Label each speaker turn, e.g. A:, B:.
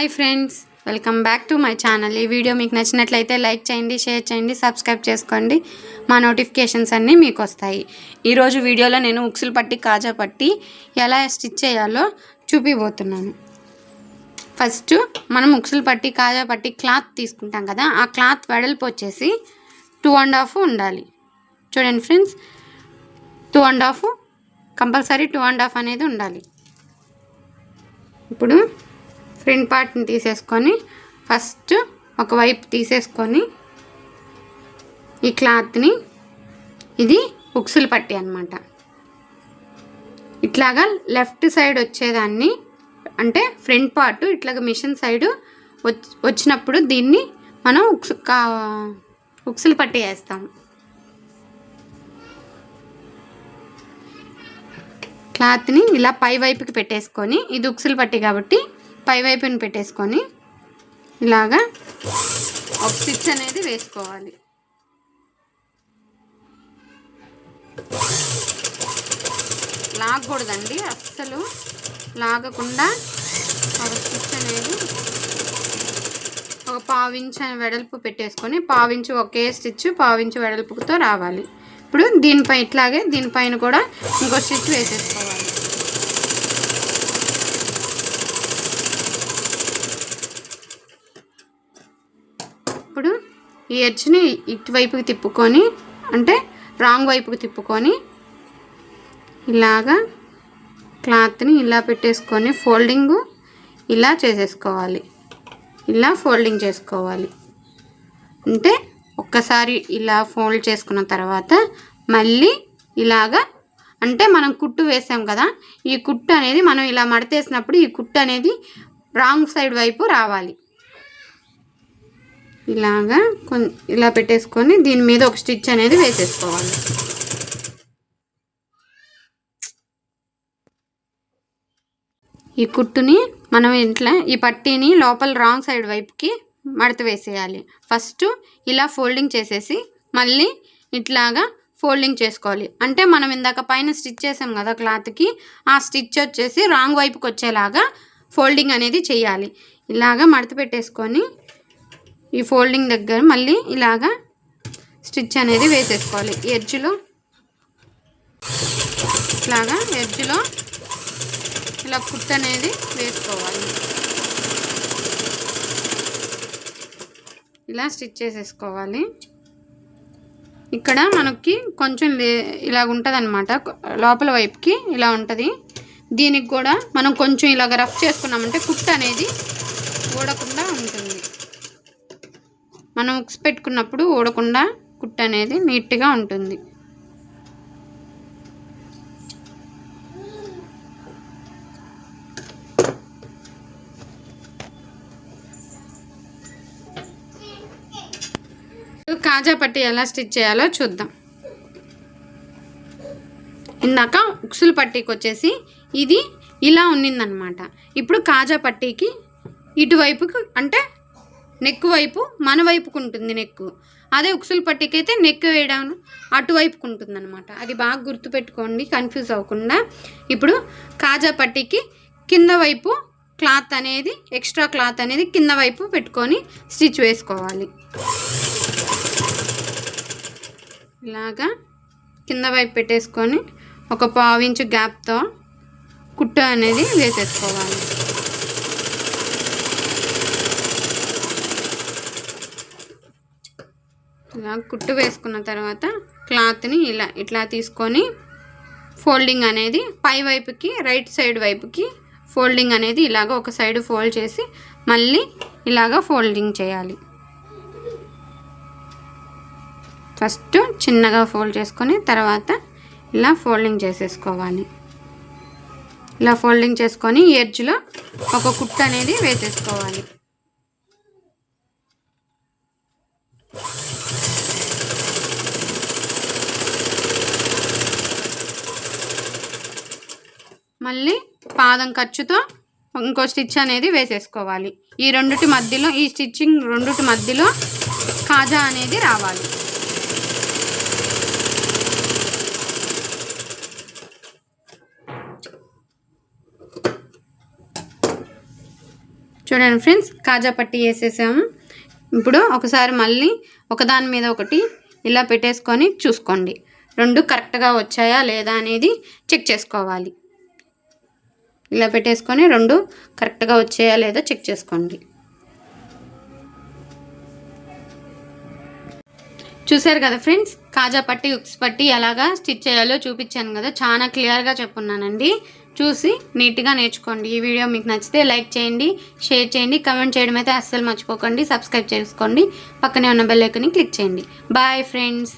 A: Hi friends welcome back to my channel. ఈ video మీకు నచ్చినట్లయితే లైక్ చేయండి షేర్ చేయండి సబ్స్క్రైబ్ చేసుకోండి. మా నోటిఫికేషన్స్ అన్నీ మీకు వస్తాయి ఈరోజు వీడియోలో నేను ఉక్సులు పట్టి కాజా పట్టి ఎలా స్టిచ్ చేయాలో చూపిపోతున్నాను ఫస్ట్ మనం ఉక్సులు పట్టి కాజా పట్టి క్లాత్ తీసుకుంటాం కదా ఆ క్లాత్ వెడల్పు వచ్చేసి టూ అండ్ హాఫ్ ఉండాలి. చూడండి friends two and half compulsory two and half అనేది ఉండాలి. ఇప్పుడు ఫ్రంట్ పార్ట్ని తీసేసుకొని ఫస్ట్ ఒకవైపు తీసేసుకొని ఈ క్లాత్ని ఇది ఉక్సులు పట్టి అనమాట ఇట్లాగా లెఫ్ట్ సైడ్ వచ్చేదాన్ని అంటే ఫ్రంట్ పార్ట్ ఇట్లాగా మిషన్ సైడ్ వచ్చినప్పుడు దీన్ని మనం ఉక్సు కా ఉక్సులు పట్టి వేస్తాం. క్లాత్ని ఇలా పై వైపుకి పెట్టేసుకొని ఇది ఉక్సులు పట్టి కాబట్టి పై వైపున పెట్టేసుకొని ఇలాగా ఒక స్టిచ్ అనేది వేసుకోవాలి. లాగకూడదండి అస్సలు లాగకుండా ఒక స్టిచ్ అనేది ఒక పావించు వెడల్పు పెట్టేసుకొని పావించు ఒకే స్టిచ్ పావించు వెడల్పుతో రావాలి. ఇప్పుడు దీనిపై ఇట్లాగే దీనిపైన కూడా ఇంకో స్టిచ్ వేసేసుకోవాలి ఇప్పుడు ఈ ఎడ్జ్ని ఇటువైపుకి తిప్పుకొని అంటే రాంగ్ వైపుకి తిప్పుకొని ఇలాగా క్లాత్ని ఇలా పెట్టేసుకొని ఫోల్డింగు ఇలా చేసేసుకోవాలి. ఇలా ఫోల్డింగ్ చేసుకోవాలి. అంటే ఒక్కసారి ఇలా ఫోల్డ్ చేసుకున్న తర్వాత మళ్ళీ ఇలాగా అంటే మనం కుట్టు వేసాం కదా ఈ కుట్టు అనేది మనం ఇలా మడతేసినప్పుడు ఈ కుట్టు అనేది రాంగ్ సైడ్ వైపు రావాలి. ఇలాగా కొన్ ఇలా పెట్టేసుకొని దీని మీద ఒక స్టిచ్ అనేది వేసేసుకోవాలి. ఈ కుట్టుని మనం ఇంట్లో ఈ పట్టీని లోపల రాంగ్ సైడ్ వైపుకి మడత వేసేయాలి. ఫస్ట్ ఇలా ఫోల్డింగ్ చేసేసి మళ్ళీ ఇట్లాగా ఫోల్డింగ్ చేసుకోవాలి. అంటే మనం ఇందాక పైన స్టిచ్ చేసాం కదా క్లాత్కి ఆ స్టిచ్ వచ్చేసి రాంగ్ వైపుకి వచ్చేలాగా ఫోల్డింగ్ అనేది చేయాలి. ఇలాగా మడత పెట్టేసుకొని ఈ ఫోల్డింగ్ దగ్గర మళ్ళీ ఇలాగా స్టిచ్ అనేది వేసేసుకోవాలి. ఎడ్జ్లో ఇలాగా ఎడ్జ్లో ఇలా కుట్ అనేది వేసుకోవాలి. ఇలా స్టిచ్ చేసేసుకోవాలి. ఇక్కడ మనకి కొంచెం లే ఇలా ఉంటుంది అనమాట లోపల వైపుకి ఇలా ఉంటుంది. దీనికి కూడా మనం కొంచెం ఇలాగ రఫ్ చేసుకున్నామంటే కుట్ అనేది ఊడకుండా ఉంటుంది. మనం ఉక్స్ పెట్టుకున్నప్పుడు ఊడకుండా కుట్టు అనేది నీట్గా ఉంటుంది. కాజా పట్టి ఎలా స్టిచ్ చేయాలో చూద్దాం. ఇందాక ఉక్సులు పట్టీకి వచ్చేసి ఇది ఇలా ఉన్నిందనమాట. ఇప్పుడు కాజా పట్టీకి ఇటువైపుకి అంటే నెక్ వైపు మన వైపుకు ఉంటుంది నెక్ అదే ఉక్సులు పట్టీకి అయితే నెక్ వేయడం అటువైపుకు ఉంటుంది అనమాట అది బాగా గుర్తుపెట్టుకోండి కన్ఫ్యూజ్ అవ్వకుండా. ఇప్పుడు కాజా పట్టికి కింద వైపు క్లాత్ అనేది ఎక్స్ట్రా క్లాత్ అనేది కింద వైపు పెట్టుకొని స్టిచ్ వేసుకోవాలి. ఇలాగా కింద వైపు పెట్టేసుకొని ఒక పావించు గ్యాప్తో కుట్ట అనేది వేసేసుకోవాలి. ఇలా కుట్టు వేసుకున్న తర్వాత క్లాత్ని ఇలా ఇట్లా తీసుకొని ఫోల్డింగ్ అనేది పై వైపుకి రైట్ సైడ్ వైపుకి ఫోల్డింగ్ అనేది ఇలాగ ఒక సైడ్ ఫోల్డ్ చేసి మళ్ళీ ఇలాగ ఫోల్డింగ్ చేయాలి. ఫస్ట్ చిన్నగా ఫోల్డ్ చేసుకొని తర్వాత ఇలా ఫోల్డింగ్ చేసేసుకోవాలి. ఇలా ఫోల్డింగ్ చేసుకొని ఎడ్జ్లో ఒక కుట్టు అనేది వేసేసుకోవాలి. మళ్ళీ పాదం ఖర్చుతో ఇంకో స్టిచ్ అనేది వేసేసుకోవాలి. ఈ రెండుటి మధ్యలో ఈ స్టిచ్చింగ్ రెండుటి మధ్యలో కాజా అనేది రావాలి. చూడండి ఫ్రెండ్స్ కాజా పట్టి వేసేసాము. ఇప్పుడు ఒకసారి మళ్ళీ ఒకదాని మీద ఒకటి ఇలా పెట్టేసుకొని చూసుకోండి. రెండు కరెక్ట్గా వచ్చాయా లేదా అనేది చెక్ చేసుకోవాలి. ఇలా పెట్టేసుకొని రెండు కరెక్ట్గా వచ్చాయా లేదా చెక్ చేసుకోండి. చూసారు కదా ఫ్రెండ్స్? కాజా పట్టి ఉక్స్ పట్టి ఎలాగా స్టిచ్ చేయాలో చూపించాను కదా. చాలా క్లియర్గా చెప్పున్నానండి. చూసి నీట్గా నేర్చుకోండి. ఈ వీడియో మీకు నచ్చితే లైక్ చేయండి షేర్ చేయండి కమెంట్ చేయడం అయితే అస్సలు మర్చిపోకండి. సబ్స్క్రైబ్ చేసుకోండి. పక్కనే ఉన్న బెల్ ఐకన్ని క్లిక్ చేయండి. Bye friends.